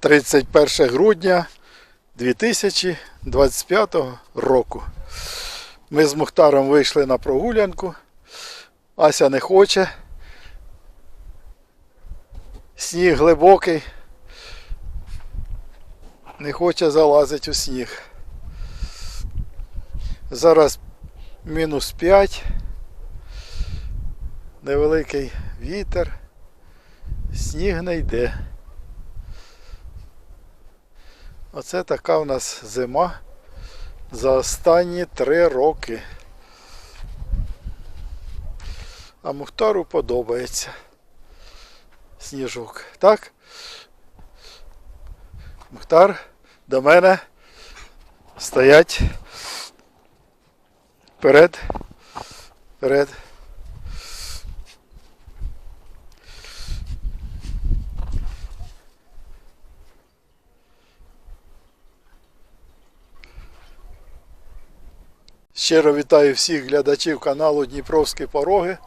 31 грудня 2025 року. Ми з Мухтаром вийшли на прогулянку. Ася не хоче. Сніг глибокий. Не хоче залазити у сніг. Зараз мінус 5. Невеликий вітер. Сніг не йде. Оце така в нас зима за останні три роки. А Мухтару подобається сніжок. Так? Мухтар до мене стоять вперед. Вперед. Щиро вітаю всіх глядачів каналу Дніпровські Пороги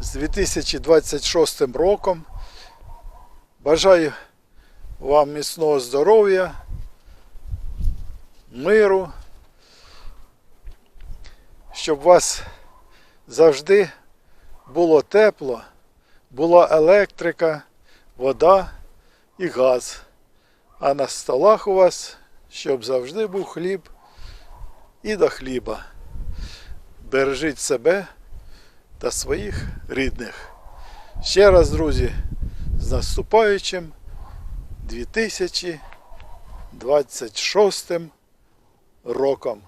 з 2026 роком. Бажаю вам міцного здоров'я, миру, щоб у вас завжди було тепло, була електрика, вода і газ. А на столах у вас, щоб завжди був хліб і до хліба. Бережіть себе та своїх рідних. Ще раз, друзі, з наступаючим 2026 роком.